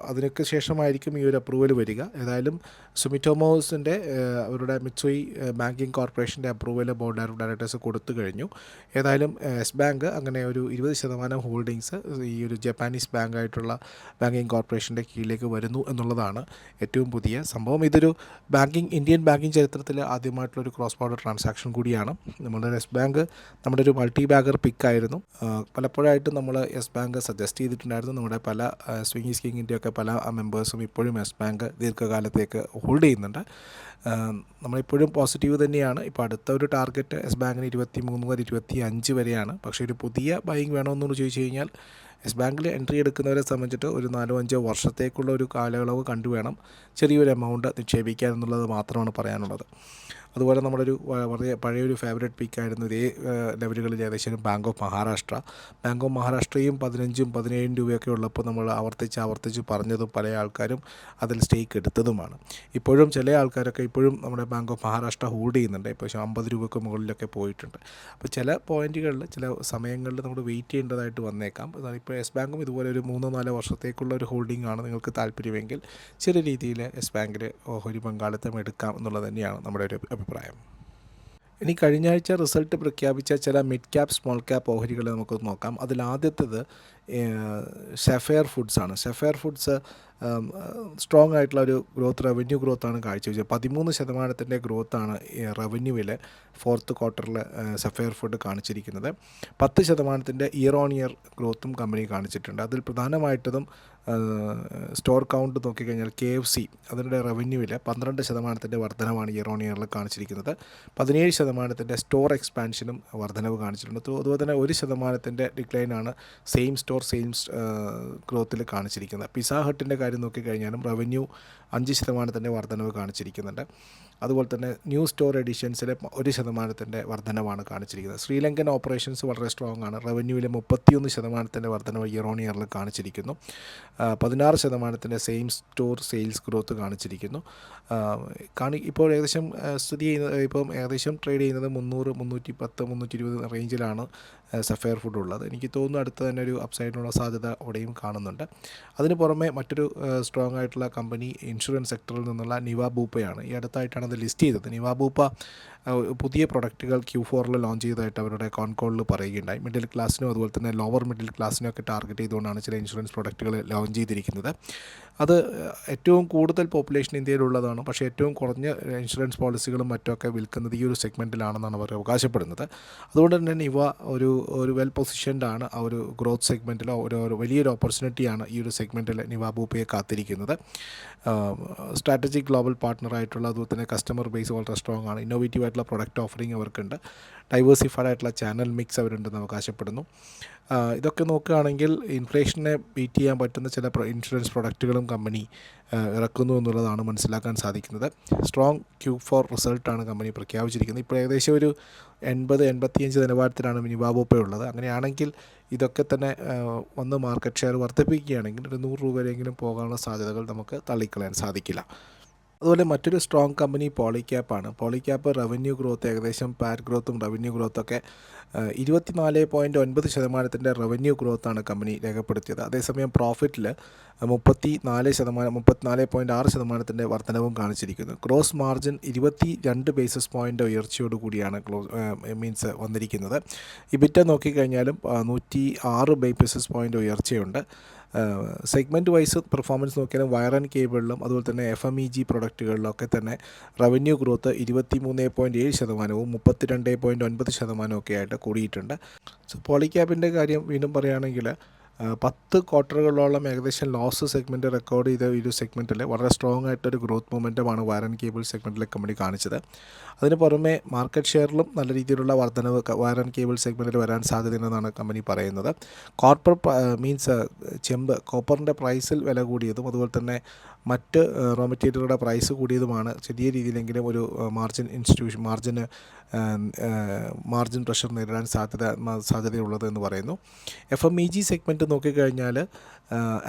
അതിനൊക്കെ ശേഷമായിരിക്കും ഈ ഒരു അപ്രൂവൽ വരിക. ഏതായാലും സുമിറ്റോമോസിന്റെ അവരുടെ മിച്ചോയി ബാങ്കിങ് കോർപ്പറേഷന്റെ അപ്രൂവൽ ബോർഡ് ഓഫ് ഡയറക്ടേഴ്സ് കൊടുത്തു കഴിഞ്ഞു. ഏതായാലും എസ് ബാങ്ക് അങ്ങനെ ഒരു ഇരുപത് ശതമാനം ഹോൾഡിങ്സ് ഈ ഒരു ജപ്പാനീസ് ബാങ്കായിട്ടുള്ള ബാങ്കിങ് കോർപ്പറേഷന്റെ കീഴിലേക്ക് വരുന്നു എന്നുള്ളതാണ് ഏറ്റവും പുതിയ സംഭവം. ഇതൊരു ബാങ്കിങ് ഇന്ത്യൻ ബാങ്കിങ് ചരിത്രത്തിൽ ആദ്യമായിട്ടുള്ളൊരു ക്രോസ് ബോർഡർ ട്രാൻസാക്ഷൻ കൂടിയാണ്. നമ്മുടെ എസ് ബാങ്ക് നമ്മുടെ ഒരു മൾട്ടി ബാഗർ പിക്കായിരുന്നു പലപ്പോഴായിട്ട് നമ്മൾ എസ് ബാങ്ക് സജസ്റ്റ് ചെയ്തിട്ടുണ്ടായിരുന്നു. നമ്മുടെ പല സ്വിംഗി സ്കിങ്ങിന്റെ ഒക്കെ പല മെമ്പേഴ്സും ഇപ്പോഴും യെസ് ബാങ്ക് ദീർഘകാലത്തേക്ക് ഹോൾഡ് ചെയ്യുന്നുണ്ട്. നമ്മളിപ്പോഴും പോസിറ്റീവ് തന്നെയാണ്. ഇപ്പോൾ അടുത്ത ഒരു ടാർഗറ്റ് യെസ് ബാങ്കിന് ഇരുപത്തി മൂന്ന് മുതൽ ഇരുപത്തി അഞ്ച് വരെയാണ്. പക്ഷേ ഒരു പുതിയ ബൈങ് വേണമെന്ന് ചോദിച്ചു കഴിഞ്ഞാൽ യെസ് ബാങ്കിൽ എൻട്രി എടുക്കുന്നവരെ സംബന്ധിച്ചിട്ട് ഒരു നാലോ അഞ്ചോ വർഷത്തേക്കുള്ള ഒരു കാലയളവ് കണ്ടുവേണം ചെറിയൊരു എമൗണ്ട് നിക്ഷേപിക്കാൻ എന്നുള്ളത് മാത്രമാണ് പറയാനുള്ളത്. അതുപോലെ നമ്മുടെ ഒരു വളരെ പഴയൊരു ഫേവറേറ്റ് പിക്കായിരുന്നു ഇതേ ലെവലുകളിൽ ഏകദേശം bank of Maharashtra bank of മഹാരാഷ്ട്രയും പതിനഞ്ചും പതിനേഴും രൂപയൊക്കെ ഉള്ളപ്പോൾ നമ്മൾ ആവർത്തിച്ച് ആവർത്തിച്ച് പറഞ്ഞതും പല ആൾക്കാരും അതിൽ സ്റ്റേക്ക് എടുത്തതുമാണ്. ഇപ്പോഴും ചില ആൾക്കാരൊക്കെ ഇപ്പോഴും നമ്മുടെ ബാങ്ക് ഓഫ് മഹാരാഷ്ട്ര ഹോൾഡ് ചെയ്യുന്നുണ്ട്. ഇപ്പോൾ അമ്പത് രൂപയ്ക്ക് മുകളിലൊക്കെ പോയിട്ടുണ്ട്. അപ്പോൾ ചില പോയിന്റുകളിൽ ചില സമയങ്ങളിൽ നമ്മൾ വെയിറ്റ് ചെയ്യേണ്ടതായിട്ട് വന്നേക്കാം. ഇപ്പോൾ എസ് ബാങ്കും ഇതുപോലെ ഒരു മൂന്നോ നാലോ വർഷത്തേക്കുള്ള ഒരു ഹോൾഡിംഗ് ആണ് നിങ്ങൾക്ക് താല്പര്യമെങ്കിൽ ചെറിയ രീതിയിൽ എസ് ബാങ്കിൽ ഓഹരി പങ്കാളിത്തം എടുക്കാം എന്നുള്ളത് തന്നെയാണ് നമ്മുടെ ഒരു അഭിപ്രായം. ഇനി കഴിഞ്ഞ ആഴ്ച റിസൾട്ട് പ്രഖ്യാപിച്ച ചില മിഡ് ക്യാപ് സ്മോൾ ക്യാപ് ഓഹരികൾ നമുക്ക് നോക്കാം. അതിൽ ആദ്യത്തേത് ഷെഫെയർ ഫുഡ്സ് ആണ്. ഷെഫെയർ ഫുഡ്സ് സ്ട്രോങ് ആയിട്ടുള്ള ഒരു ഗ്രോത്ത് റവന്യൂ ഗ്രോത്താണ് കാഴ്ചവെച്ചത്. പതിമൂന്ന് ശതമാനത്തിന്റെ ഗ്രോത്താണ് റവന്യൂവിൽ ഫോർത്ത് ക്വാർട്ടറിൽ സഫയർ ഫുഡ് കാണിച്ചിരിക്കുന്നത്. പത്ത് ശതമാനത്തിന്റെ ഇയർ ഓൺ ഇയർ ഗ്രോത്തും കമ്പനി കാണിച്ചിട്ടുണ്ട്. അതിൽ പ്രധാനമായിട്ടതും സ്റ്റോർ കൗണ്ട് നോക്കിക്കഴിഞ്ഞാൽ കെ എഫ് സി അതിന്റെ റവന്യൂവിൽ പന്ത്രണ്ട് ശതമാനത്തിന്റെ വർധനമാണ് ഇയർ ഓൺ ഇയറിൽ കാണിച്ചിരിക്കുന്നത്. പതിനേഴ് ശതമാനത്തിന്റെ സ്റ്റോർ എക്സ്പാൻഷനും വർധനവ് കാണിച്ചിട്ടുണ്ട്. അതുപോലെ തന്നെ ഒരു ശതമാനത്തിന്റെ ഡിക്ലൈനാണ് സെയിം സ്റ്റോർ സെയിം ഗ്രോത്തിൽ കാണിച്ചിരിക്കുന്നത്. പിസ ഹട്ടിന്റെ കാര്യം നോക്കിക്കഴിഞ്ഞാലും റവന്യൂ അഞ്ച് ശതമാനത്തിന്റെ വർധനവ് കാണിച്ചിരിക്കുന്നുണ്ട്. അതുപോലെ തന്നെ ന്യൂ സ്റ്റോർ എഡിഷൻസിൽ ഒരു ശതമാനത്തിന്റെ വർധനവാണ് കാണിച്ചിരിക്കുന്നത്. ശ്രീലങ്കൻ ഓപ്പറേഷൻസ് വളരെ സ്ട്രോങ് ആണ് റവന്യൂവിലെ മുപ്പത്തിയൊന്ന് ശതമാനത്തിന്റെ വർധനവ് ഇയർ ഓൺ ഇയറിൽ കാണിച്ചിരിക്കുന്നു പതിനാറ് ശതമാനത്തിന്റെ സെയിം സ്റ്റോർ സെയിൽസ് ഗ്രോത്ത് കാണിച്ചിരിക്കുന്നു. കാണി ഇപ്പോൾ ഏകദേശം സ്ഥിതി ചെയ്യുന്നത് ഇപ്പം ഏകദേശം ട്രേഡ് ചെയ്യുന്നത് മുന്നൂറ് മുന്നൂറ്റി പത്ത് മുന്നൂറ്റി ഇരുപത് റേഞ്ചിലാണ് സഫയർ ഫുഡ് ഉള്ളത്. എനിക്ക് തോന്നുന്നു അടുത്ത് തന്നെ ഒരു അപ്സൈഡിനുള്ള സാധ്യത അവിടെയും കാണുന്നുണ്ട്. അതിന് പുറമെ മറ്റൊരു സ്ട്രോങ് ആയിട്ടുള്ള കമ്പനി ഇൻഷുറൻസ് സെക്ടറിൽ നിന്നുള്ള നിവ ബൂപ്പയാണ്. ഈ അടുത്തായിട്ടാണ് അത് ലിസ്റ്റ് ചെയ്തത്. നിവ ബൂപ്പ ആ, പുതിയ പ്രൊഡക്റ്റുകൾ ക്യൂ ഫോറിൽ ലോഞ്ച് ചെയ്തതായിട്ട് അവരുടെ കോൺകോളിൽ പറയുകയുണ്ടായി. മിഡിൽ ക്ലാസ്സിനും അതുപോലെ തന്നെ ലോവർ മിഡിൽ ക്ലാസ്സിനും ഒക്കെ ടാർഗറ്റ് ചെയ്തുകൊണ്ടാണ് ചില ഇൻഷുറൻസ് പ്രൊഡക്റ്റുകൾ ലോഞ്ച് ചെയ്തിരിക്കുന്നത്. അത് ഏറ്റവും കൂടുതൽ പോപ്പുലേഷൻ ഇന്ത്യയിലുള്ളതാണ്. പക്ഷേ ഏറ്റവും കുറഞ്ഞ ഇൻഷുറൻസ് പോളിസികളും മറ്റുമൊക്കെ വിൽക്കുന്നത് ഈ ഒരു സെഗ്മെന്റിലാണെന്നാണ് അവർ അവകാശപ്പെടുന്നത്. അതുകൊണ്ട് തന്നെ ഇവ ഒരു ഒരു വെൽ പൊസിഷൻഡ് ആണ്. ആ ഒരു ഗ്രോത്ത് സെഗ്മെന്റിലോ ഒരു ഒരു വലിയൊരു ഓപ്പർച്യൂണിറ്റിയാണ് ഈ ഒരു സെഗ്മെന്റിൽ നിവ ബൂപ്പയെ കാത്തിരിക്കുന്നത്. സ്ട്രാറ്റജിക് ഗ്ലോബൽ പാർട്ട്ണറായിട്ടുള്ള അതുപോലെ തന്നെ കസ്റ്റമർ ബേസ് വളരെ സ്ട്രോങ് ആണ്. ഇന്നോവേറ്റീവ് ആയിട്ടുള്ള പ്രൊഡക്റ്റ് ഓഫറിങ് അവർക്കുണ്ട്. ഡൈവേഴ്സിഫൈഡ് ആയിട്ടുള്ള ചാനൽ മിക്സ് അവരുണ്ടെന്ന് ആശപ്പെടുന്നു ഇതൊക്കെ നോക്കുകയാണെങ്കിൽ ഇൻഫ്ലേഷനെ ബീറ്റ് ചെയ്യാൻ പറ്റുന്ന ചില ഇൻഷുറൻസ് പ്രൊഡക്റ്റുകളും കമ്പനി ഇറക്കുന്നു എന്നുള്ളതാണ് മനസ്സിലാക്കാൻ സാധിക്കുന്നത്. സ്ട്രോങ് ക്യൂ ഫോർ റിസൾട്ടാണ് കമ്പനി പ്രഖ്യാപിച്ചിരിക്കുന്നത്. ഇപ്പോൾ ഏകദേശം ഒരു എൺപത് എൺപത്തിയഞ്ച് നിലവാരത്തിലാണ് മിനിബാബോപ്പ ഉള്ളത്. അങ്ങനെയാണെങ്കിൽ ഇതൊക്കെ തന്നെ വന്ന് മാർക്കറ്റ് ഷെയർ വർദ്ധിപ്പിക്കുകയാണെങ്കിൽ ഒരു നൂറ് രൂപ വരെയെങ്കിലും പോകാനുള്ള സാധ്യതകൾ നമുക്ക് തള്ളിക്കളയാൻ സാധിക്കില്ല. അതുപോലെ മറ്റൊരു സ്ട്രോങ് കമ്പനി പോളിക്യാപ്പാണ് പോളിക്യാപ്പ് റവന്യൂ ഗ്രോത്ത് ഏകദേശം പാറ്റ് ഗ്രോത്തും റവന്യൂ ഗ്രോത്തൊക്കെ ഇരുപത്തിനാല് പോയിന്റ് ഒൻപത് ശതമാനത്തിന്റെ റവന്യൂ ഗ്രോത്താണ് കമ്പനി രേഖപ്പെടുത്തിയത്. അതേസമയം പ്രോഫിറ്റിൽ മുപ്പത്തി നാല് ശതമാനം മുപ്പത്തിനാല് പോയിന്റ് ആറ് ശതമാനത്തിന്റെ വർധനവും കാണിച്ചിരിക്കുന്നു. ഗ്രോസ് മാർജിൻ ഇരുപത്തി രണ്ട് ബേസിസ് പോയിന്റ് ഉയർച്ചയോട് കൂടിയാണ് മീൻസ് വന്നിരിക്കുന്നത്. ഇബിറ്റ നോക്കിക്കഴിഞ്ഞാലും നൂറ്റി ആറ് ബേസിസ് പോയിന്റ് ഉയർച്ചയുണ്ട്. സെഗ്മെന്റ് വൈസ് പെർഫോമൻസ് നോക്കിയാലും വയർ ആൻഡ് കേബിളിലും അതുപോലെ തന്നെ എഫ് എം ഇ ജി പ്രൊഡക്റ്റുകളിലൊക്കെ തന്നെ റവന്യൂ ഗ്രോത്ത് ഇരുപത്തി മൂന്ന് പോയിന്റ് ഏഴ് ശതമാനവും മുപ്പത്തി രണ്ട് പോയിന്റ് ഒൻപത് ശതമാനവും ഒക്കെ ആയിട്ട് കൂടിയിട്ടുണ്ട്. സോ പോളിക്യാബിന്റെ കാര്യം വീണ്ടും പറയുകയാണെങ്കിൽ പത്ത് ക്വാർട്ടറുകളോളം ഏകദേശം ലോസ് സെഗ്മെന്റ് റെക്കോർഡ് ചെയ്ത ഒരു സെഗ്മെന്റിൽ വളരെ സ്ട്രോങ് ആയിട്ടൊരു ഗ്രോത്ത് മൊമെന്റമാണ് വയർ ആൻഡ് കേബിൾ സെഗ്മെന്റിലെ കമ്പനി കാണിച്ചത്. അതിന് പുറമെ മാർക്കറ്റ് ഷെയറിലും നല്ല രീതിയിലുള്ള വർധനവ് വയർ ആൻഡ് കേബിൾ സെഗ്മെന്റിൽ വരാൻ സാധ്യതയുണ്ടെന്നാണ് കമ്പനി പറയുന്നത്. കോർപ്പർ മീൻസ് ചെമ്പ് കോപ്പറിന്റെ പ്രൈസിൽ വില കൂടിയതും അതുപോലെ തന്നെ മറ്റ് റോ മെറ്റീരിയലുകളുടെ പ്രൈസ് കൂടിയതുമാണ് ചെറിയ രീതിയിലെങ്കിലും ഒരു മാർജിൻ ഇൻസ്റ്റിറ്റ്യൂഷൻ മാർജിന് മാർജിൻ പ്രഷർ നേരിടാൻ സാധ്യത സാധ്യതയുള്ളത് എന്ന് പറയുന്നു. F M E G segment നോക്കിക്കഴിഞ്ഞാൽ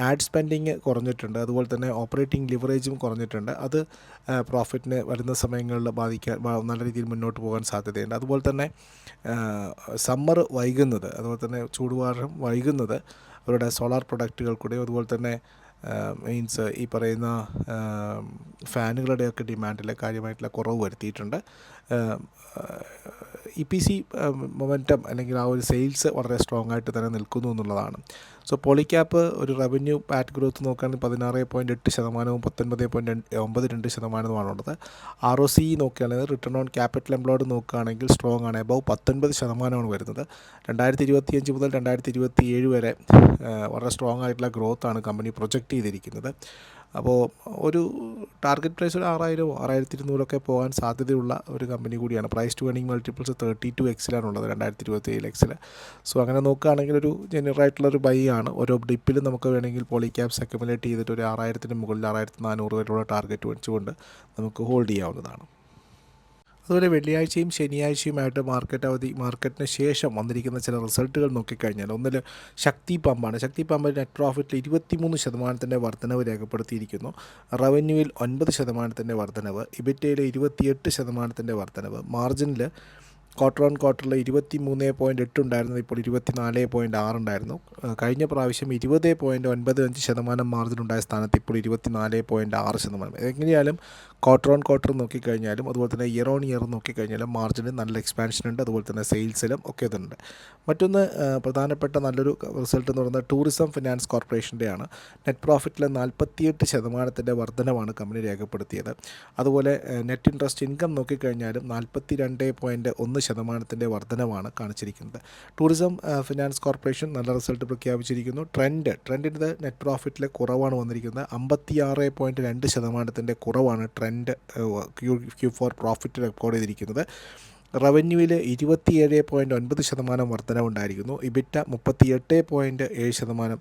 ആഡ് സ്പെൻഡിങ് കുറഞ്ഞിട്ടുണ്ട്. അതുപോലെ തന്നെ ഓപ്പറേറ്റിംഗ് ലിവറേജും കുറഞ്ഞിട്ടുണ്ട്. അത് പ്രോഫിറ്റിനെ വരുന്ന സമയങ്ങളിൽ ബാധിക്കാൻ നല്ല രീതിയിൽ മുന്നോട്ട് പോകാൻ സാധ്യതയുണ്ട്. അതുപോലെ തന്നെ സമ്മർ വൈകുന്നത് അതുപോലെ തന്നെ ചൂടുകാലം വൈകുന്നത് അവരുടെ സോളാർ പ്രൊഡക്റ്റുകൾ കൂടെയും അതുപോലെ തന്നെ മീൻസ് ഈ പറയുന്ന ഫാനുകളുടെയൊക്കെ ഡിമാൻഡിൽ കാര്യമായിട്ടുള്ള കുറവ് വരുത്തിയിട്ടുണ്ട്. ഇ പി സി മൊമെന്റം അല്ലെങ്കിൽ ആ ഒരു സെയിൽസ് വളരെ സ്ട്രോങ് ആയിട്ട് തന്നെ നിൽക്കുന്നു എന്നുള്ളതാണ്. സോ പോളിക്യാപ്പ് ഒരു റവന്യൂ പാറ്റ് ഗ്രോത്ത് നോക്കുകയാണെങ്കിൽ പതിനാറ് പോയിന്റ് എട്ട് ശതമാനവും പത്തൊൻപത് പോയിന്റ് ഒമ്പത് രണ്ട് ശതമാനവുമാണുള്ളത് ആർ ഒ സി നോക്കുകയാണെങ്കിൽ റിട്ടേൺ ഓൺ ക്യാപിറ്റൽ എംപ്ലോയ്ഡ് നോക്കുകയാണെങ്കിൽ സ്ട്രോങ് ആണ്. എബവ് പത്തൊൻപത് ശതമാനമാണ് വരുന്നത്. രണ്ടായിരത്തി ഇരുപത്തിയഞ്ച് മുതൽ രണ്ടായിരത്തി ഇരുപത്തി ഏഴ് വരെ വളരെ സ്ട്രോങ് ആയിട്ടുള്ള ഗ്രോത്താണ് കമ്പനി പ്രൊജക്റ്റ് ചെയ്തിരിക്കുന്നത്. അപ്പോൾ ഒരു ടാർഗറ്റ് പ്രൈസ് ഒരു ആറായിരമോ ആറായിരത്തി ഇരുന്നൂറൊക്കെ പോകാൻ സാധ്യതയുള്ള ഒരു കമ്പനി കൂടിയാണ്. Price to earning multiples thirty two എക്സിലാണുള്ളത് രണ്ടായിരത്തി ഇരുപത്തി ഏഴ് എക്സിൽ സോ അങ്ങനെ നോക്കുകയാണെങ്കിൽ ഒരു ജനറൽ ആയിട്ടുള്ള ഒരു ബൈ ആണ്. ഓരോ ഡിപ്പിൽ നമുക്ക് വേണമെങ്കിൽ പോളിക്യാപ്സ് അക്യുമുലേറ്റ് ചെയ്തിട്ട് ഒരു ആറായിരത്തിന് മുകളിൽ ആറായിരത്തി നാനൂറ് വരെയുള്ള ടാർഗറ്റ് വെച്ചുകൊണ്ട് നമുക്ക് ഹോൾഡ് ചെയ്യാവുന്നതാണ്. അതുപോലെ വെള്ളിയാഴ്ചയും ശനിയാഴ്ചയുമായിട്ട് മാർക്കറ്റ് അവധി മാർക്കറ്റിന് ശേഷം വന്നിരിക്കുന്ന ചില റിസൾട്ടുകൾ നോക്കിക്കഴിഞ്ഞാൽ ഒന്നിൽ ശക്തി പമ്പാണ് ശക്തി പമ്പിൽ നെറ്റ് പ്രോഫിറ്റിൽ ഇരുപത്തിമൂന്ന് ശതമാനത്തിന്റെ വർധനവ് രേഖപ്പെടുത്തിയിരിക്കുന്നു. റവന്യൂവിൽ ഒൻപത് ശതമാനത്തിന്റെ വർധനവ് ഇബിറ്റയിൽ ഇരുപത്തിയെട്ട് ശതമാനത്തിന്റെ വർധനവ് മാർജിനിൽ ക്വാർട്ടർ ഓൺ ക്വാർട്ടറിൽ ഇരുപത്തി മൂന്ന് പോയിന്റ് എട്ട് ഉണ്ടായിരുന്നത് ഇപ്പോൾ ഇരുപത്തിനാല് പോയിന്റ് ആറ് ഉണ്ടായിരുന്നു. കഴിഞ്ഞ പ്രാവശ്യം ഇരുപത് പോയിന്റ് ഒൻപത് അഞ്ച് ശതമാനം മാർജിൻ ഉണ്ടായ സ്ഥാനത്ത് ഇപ്പോൾ ഇരുപത്തിനാല് പോയിന്റ് ആറ് ശതമാനം. എങ്ങനെയാലും ക്വാർട്ടർ ഓൺ ക്വാർട്ടർ നോക്കിക്കഴിഞ്ഞാലും അതുപോലെ തന്നെ ഇയർ ഓൺ ഇയർ നോക്കിക്കഴിഞ്ഞാലും മാർജിന് നല്ല എക്സ്പാൻഷൻ ഉണ്ട്. അതുപോലെ തന്നെ സെയിൽസിലും ഒക്കെ ഇതുണ്ട്. മറ്റൊന്ന് പ്രധാനപ്പെട്ട നല്ലൊരു റിസൾട്ട് എന്ന് പറയുന്നത് ടൂറിസം ഫിനാൻസ് കോർപ്പറേഷന്റെയാണ് നെറ്റ് പ്രോഫിറ്റിലെ നാൽപ്പത്തിയെട്ട് ശതമാനത്തിന്റെ വർധനമാണ് കമ്പനി രേഖപ്പെടുത്തിയത്. അതുപോലെ നെറ്റ് ഇൻട്രസ്റ്റ് ഇൻകം നോക്കിക്കഴിഞ്ഞാലും നാൽപ്പത്തി രണ്ട് പോയിന്റ് ഒന്ന് ശതമാനത്തിന്റെ വർധനവാണ് കാണിച്ചിരിക്കുന്നത്. ടൂറിസം ഫിനാൻസ് കോർപ്പറേഷൻ നല്ല റിസൾട്ട് പ്രഖ്യാപിച്ചിരിക്കുന്നു. ട്രെൻഡ് ട്രെൻഡിന്റെ നെറ്റ് പ്രോഫിറ്റിലെ കുറവാണ് വന്നിരിക്കുന്നത്. അമ്പത്തിയാറ് പോയിന്റ് രണ്ട് ശതമാനത്തിന്റെ കുറവാണ് Trent Q Q four profit record ചെയ്തിരിക്കുന്നത്. റവന്യൂവിൽ ഇരുപത്തിയേഴ് പോയിന്റ് ഒൻപത് ശതമാനം വർധനവുണ്ടായിരിക്കുന്നു. ഇബിറ്റ മുപ്പത്തിയെട്ട് പോയിന്റ് ഏഴ് ശതമാനം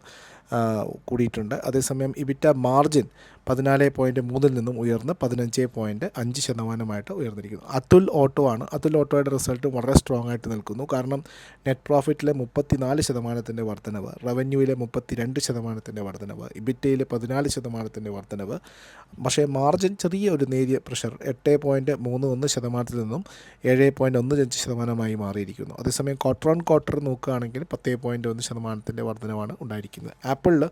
കൂടിയിട്ടുണ്ട്. അതേസമയം ഇബിറ്റ മാർജിൻ പതിനാല് പോയിന്റ് മൂന്നിൽ നിന്നും ഉയർന്ന് പതിനഞ്ച് പോയിന്റ് അഞ്ച് ശതമാനമായിട്ട് ഉയർന്നിരിക്കുന്നു. അതുൽ ഓട്ടോ ആണ്. അതുൽ ഓട്ടോയുടെ റിസൾട്ട് വളരെ സ്ട്രോങ് ആയിട്ട് നിൽക്കുന്നു. കാരണം നെറ്റ് പ്രോഫിറ്റിലെ മുപ്പത്തിനാല് ശതമാനത്തിന്റെ വർധനവ് റവന്യൂവിലെ മുപ്പത്തിരണ്ട് ശതമാനത്തിന്റെ വർധനവ് ഇബിറ്റയിലെ പതിനാല് ശതമാനത്തിന്റെ വർധനവ്. പക്ഷേ മാർജിൻ ചെറിയ ഒരു നേരിയ പ്രഷർ എട്ട് പോയിന്റ് മൂന്ന് ഒന്ന് ശതമാനത്തിൽ നിന്നും ഏഴ് പോയിന്റ് ഒന്ന് അഞ്ച് ശതമാനമായി മാറിയിരിക്കുന്നു. അതേസമയം ക്വാർട്ടർ ഓൺ ക്വാർട്ടർ നോക്കുകയാണെങ്കിൽ പത്ത് പോയിന്റ് ഒന്ന് ശതമാനത്തിന്റെ വർധനവാണ് ഉണ്ടായിരിക്കുന്നത്. ആപ്പിളിൽ എഫ്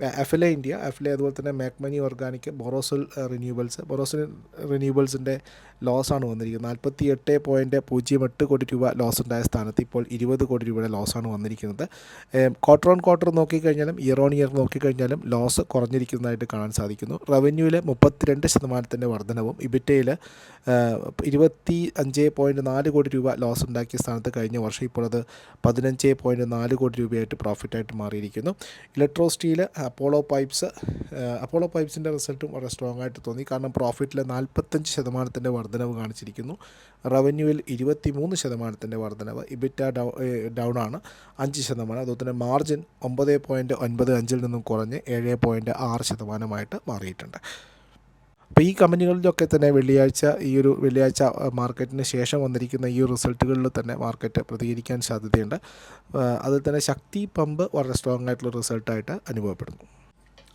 എ ഇന്ത്യ എ അതുപോലെ തന്നെ മാക്മനി ഓർഗാനിക് ബൊറോസിൽ റിന്യൂവൽസ് ബൊറോസിൽ റിന്യൂവൽസിന്റെ ലോസാണ് വന്നിരിക്കുന്നത്. നാൽപ്പത്തി എട്ട് പോയിന്റ് പൂജ്യം എട്ട് കോടി രൂപ ലോസ് ഉണ്ടായ സ്ഥാനത്ത് ഇപ്പോൾ ഇരുപത് കോടി രൂപയുടെ ലോസാണ് വന്നിരിക്കുന്നത്. ക്വാർട്ടർ ഓൺ ക്വാർട്ടർ നോക്കിക്കഴിഞ്ഞാലും ഇയർ ഓൺ ഇയർ നോക്കിക്കഴിഞ്ഞാലും ലോസ് കുറഞ്ഞിരിക്കുന്നതായിട്ട് കാണാൻ സാധിക്കുന്നു. റവന്യൂവിലെ മുപ്പത്തിരണ്ട് ശതമാനത്തിന്റെ വർധനവും ഇബിറ്റയിൽ ഇരുപത്തി അഞ്ച് പോയിന്റ് നാല് കോടി രൂപ ലോസ് ഉണ്ടാക്കിയ സ്ഥാനത്ത് കഴിഞ്ഞ വർഷം ഇപ്പോൾ അത് പതിനഞ്ച് പോയിന്റ് നാല് കോടി രൂപയായിട്ട് പ്രോഫിറ്റായിട്ട് മാറിയിരിക്കുന്നു. ഇലക്ട്രോ അപ്പോളോ പൈപ്സ് അപ്പോളോ പൈപ്സിന്റെ റിസൾട്ടും വളരെ സ്ട്രോങ് ആയിട്ട് തോന്നി. കാരണം പ്രോഫിറ്റിൽ നാൽപ്പത്തഞ്ച് ശതമാനത്തിന്റെ വർധനവ് കാണിച്ചിരിക്കുന്നു. റവന്യൂവിൽ ഇരുപത്തി മൂന്ന് ശതമാനത്തിന്റെ വർധനവ് ഇബിറ്റ ഡൗ ഡൗൺ ആണ്. അഞ്ച് ശതമാനം. അതുപോലെ തന്നെ മാർജിൻ ഒമ്പത് പോയിന്റ് ഒൻപത് അഞ്ചിൽ നിന്നും കുറഞ്ഞ് ഏഴ് പോയിന്റ് ആറ് ശതമാനമായിട്ട് മാറിയിട്ടുണ്ട്. അപ്പോൾ ഈ കമ്പനികളിലൊക്കെ തന്നെ വെള്ളിയാഴ്ച ഈ ഒരു വെള്ളിയാഴ്ച മാർക്കറ്റിന് ശേഷം വന്നിരിക്കുന്ന ഈ റിസൾട്ടുകളിൽ തന്നെ മാർക്കറ്റ് പ്രതികരിക്കാൻ സാധ്യതയുണ്ട്. അതിൽ തന്നെ ശക്തി പമ്പ് വളരെ സ്ട്രോങ് ആയിട്ടുള്ള റിസൾട്ടായിട്ട് അനുഭവപ്പെടുന്നു.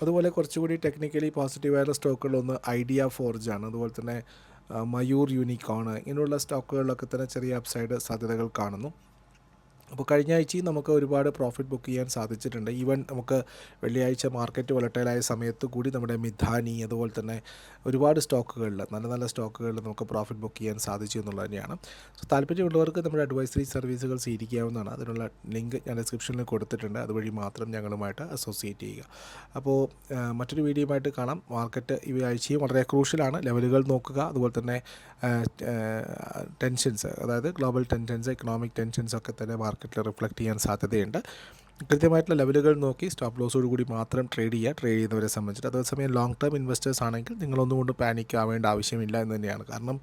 അതുപോലെ കുറച്ചുകൂടി ടെക്നിക്കലി പോസിറ്റീവായുള്ള സ്റ്റോക്കുകളൊന്ന് ഐഡിയ ഫോർജാണ് അതുപോലെ തന്നെ മയൂർ യൂണിക്കോൺ ഇങ്ങനെയുള്ള സ്റ്റോക്കുകളിലൊക്കെ തന്നെ ചെറിയ അപ്സൈഡ് സാധ്യതകൾ കാണുന്നു. അപ്പോൾ കഴിഞ്ഞ ആഴ്ചയും നമുക്ക് ഒരുപാട് പ്രോഫിറ്റ് ബുക്ക് ചെയ്യാൻ സാധിച്ചിട്ടുണ്ട്. ഈവൻ നമുക്ക് വെള്ളിയാഴ്ച മാർക്കറ്റ് വളട്ടയിലായ സമയത്ത് കൂടി നമ്മുടെ മിഥാനി അതുപോലെ തന്നെ ഒരുപാട് സ്റ്റോക്കുകളിൽ നല്ല നല്ല സ്റ്റോക്കുകളിൽ നമുക്ക് പ്രോഫിറ്റ് ബുക്ക് ചെയ്യാൻ സാധിച്ചു എന്നുള്ളത് തന്നെയാണ്. സോ താല്പര്യമുള്ളവർക്ക് നമ്മുടെ അഡ്വൈസറി സർവീസുകൾ സ്വീകരിക്കാവുന്നതാണ്. അതിനുള്ള ലിങ്ക് ഞാൻ ഡിസ്ക്രിപ്ഷനിൽ കൊടുത്തിട്ടുണ്ട്. അതുവഴി മാത്രം ഞങ്ങളുമായിട്ട് അസോസിയേറ്റ് ചെയ്യുക. അപ്പോൾ മറ്റൊരു വീഡിയോയുമായിട്ട് കാണാം. മാർക്കറ്റ് ഈ ആഴ്ചയും വളരെ ക്രൂഷ്യലാണ് ലെവലുകൾ നോക്കുക. അതുപോലെ തന്നെ ടെൻഷൻസ് അതായത് ഗ്ലോബൽ ടെൻഷൻസ് എക്കണോമിക് ടെൻഷൻസ് ഒക്കെ തന്നെ മാർക്കറ്റിൽ റിഫ്ലക്റ്റ് ചെയ്യാൻ സാധ്യതയുണ്ട്. കൃത്യമായിട്ടുള്ള ലെവലുകൾ നോക്കി സ്റ്റോപ്പ് ലോസോട് കൂടി മാത്രം ട്രേഡ് ചെയ്യുക ട്രേഡ് ചെയ്യുന്നവരെ സംബന്ധിച്ചിട്ട്. അതേസമയം ലോങ് ടേം ഇൻവെസ്റ്റേഴ്സ് ആണെങ്കിൽ നിങ്ങളൊന്നും കൊണ്ട് പാനിക് ആവേണ്ട ആവശ്യമില്ല എന്ന് തന്നെയാണ്. കാരണം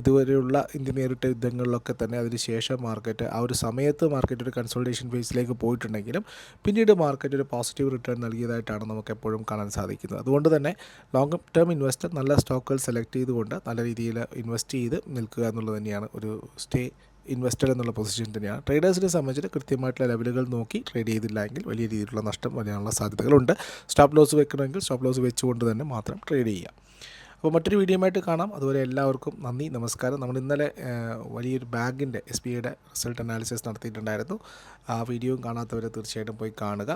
ഇതുവരെയുള്ള ഇന്ത്യ നേരിട്ട യുദ്ധങ്ങളിലൊക്കെ തന്നെ അതിനുശേഷം മാർക്കറ്റ് ആ ഒരു സമയത്ത് മാർക്കറ്റ് ഒരു കൺസൾട്ടേഷൻ ഫേസിലേക്ക് പോയിട്ടുണ്ടെങ്കിലും പിന്നീട് മാർക്കറ്റ് ഒരു പോസിറ്റീവ് റിട്ടേൺ നൽകിയതായിട്ടാണ് നമുക്ക് എപ്പോഴും കാണാൻ സാധിക്കുന്നത്. അതുകൊണ്ട് തന്നെ ലോങ് ടേം ഇൻവെസ്റ്റർ നല്ല സ്റ്റോക്കുകൾ സെലക്ട് ചെയ്തുകൊണ്ട് നല്ല രീതിയിൽ ഇൻവെസ്റ്റ് ചെയ്ത് നിൽക്കുക എന്നുള്ളത് തന്നെയാണ് ഒരു സ്റ്റേ ഇൻവെസ്റ്റർ എന്നുള്ള പൊസിഷൻ തന്നെയാണ്. ട്രേഡേഴ്സിനെ സംബന്ധിച്ച് കൃത്യമായിട്ടുള്ള ലെവലുകൾ നോക്കി ട്രേഡ് ചെയ്തില്ല എങ്കിൽ വലിയ രീതിയിലുള്ള നഷ്ടം വരാനുള്ള സാധ്യതകളുണ്ട്. സ്റ്റോപ്പ് ലോസ് വെക്കണമെങ്കിൽ സ്റ്റോപ്പ് ലോസ് വെച്ചുകൊണ്ട് തന്നെ മാത്രം ട്രേഡ് ചെയ്യാം അപ്പോൾ മറ്റൊരു വീഡിയോയുമായിട്ട് കാണാം. അതുപോലെ എല്ലാവർക്കും നന്ദി നമസ്കാരം. നമ്മൾ ഇന്നലെ വലിയൊരു ബാങ്കിന്റെ എസ് ബി ഐയുടെ റിസൾട്ട് അനാലിസിസ് നടത്തിയിട്ടുണ്ടായിരുന്നു. ആ വീഡിയോയും കാണാത്തവരെ തീർച്ചയായിട്ടും പോയി കാണുക.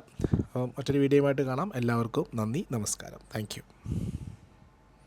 അപ്പം മറ്റൊരു വീഡിയോയുമായിട്ട് കാണാം. എല്ലാവർക്കും നന്ദി നമസ്കാരം. താങ്ക്